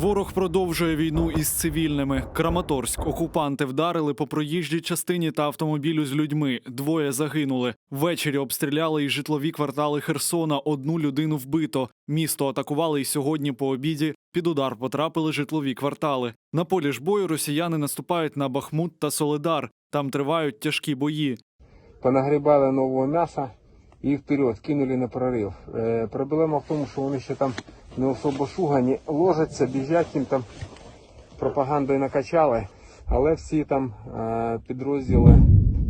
Ворог продовжує війну із цивільними. Краматорськ окупанти вдарили по проїжджій частині та автомобілю з людьми. Двоє загинули. Ввечері обстріляли і житлові квартали Херсона. Одну людину вбито. Місто атакували і сьогодні по обіді. Під удар потрапили житлові квартали. На полі ж бою росіяни наступають на Бахмут та Соледар. Там тривають тяжкі бої. понагрібали нового м'яса і вперед кинули на прорив. Е, проблема в тому, що вони ще там не особо шугані, ложаться, біжать їм там пропагандою накачали, але всі там е, підрозділи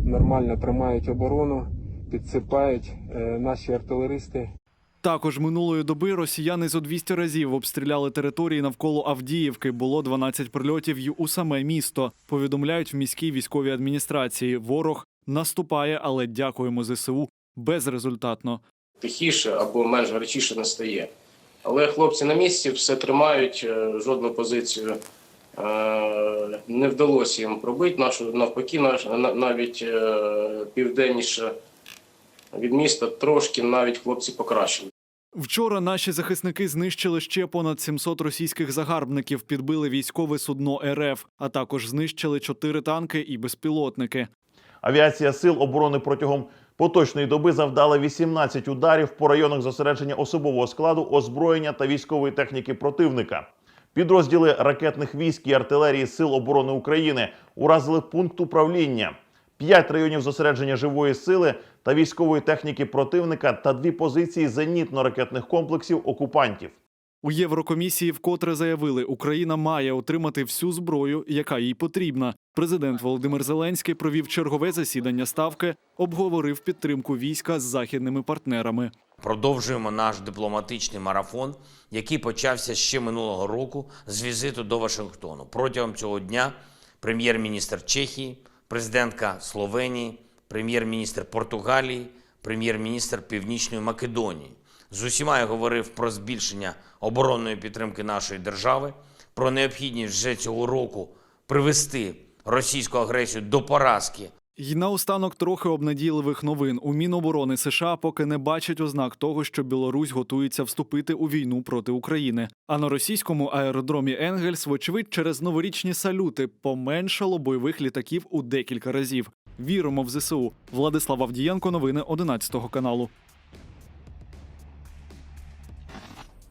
нормально тримають оборону, підсипають е, наші артилеристи. Також минулої доби росіяни зо 200 разів обстріляли території навколо Авдіївки. Було 12 прильотів й у саме місто. Повідомляють в міській військовій адміністрації. Ворог наступає, але дякуємо ЗСУ безрезультатно. тихіше або менш гарячіше не стає. Але хлопці на місці все тримають, е, жодну позицію е, не вдалося їм пробити. Нашу навпаки, наш на- навіть е, південніше від міста трошки навіть хлопці покращили. Вчора наші захисники знищили ще понад 700 російських загарбників, підбили військове судно РФ, а також знищили чотири танки і безпілотники. Авіація сил оборони протягом поточної доби завдала 18 ударів по районах зосередження особового складу, озброєння та військової техніки противника. Підрозділи ракетних військ і артилерії Сил оборони України уразили пункт управління, п'ять районів зосередження живої сили та військової техніки противника та дві позиції зенітно-ракетних комплексів окупантів. У Єврокомісії вкотре заявили, Україна має отримати всю зброю, яка їй потрібна. Президент Володимир Зеленський провів чергове засідання ставки, обговорив підтримку війська з західними партнерами. Продовжуємо наш дипломатичний марафон, який почався ще минулого року з візиту до Вашингтону. Протягом цього дня прем'єр-міністр Чехії, президентка Словенії, прем'єр-міністр Португалії, прем'єр-міністр Північної Македонії. З усіма я говорив про збільшення оборонної підтримки нашої держави, про необхідність вже цього року привести російську агресію до поразки І наостанок трохи обнадійливих новин. У Міноборони США поки не бачать ознак того, що Білорусь готується вступити у війну проти України. А на російському аеродромі Енгельс, вочевидь, через новорічні салюти поменшало бойових літаків у декілька разів. Віримо в ЗСУ. Владислав Авдієнко, новини 11 каналу.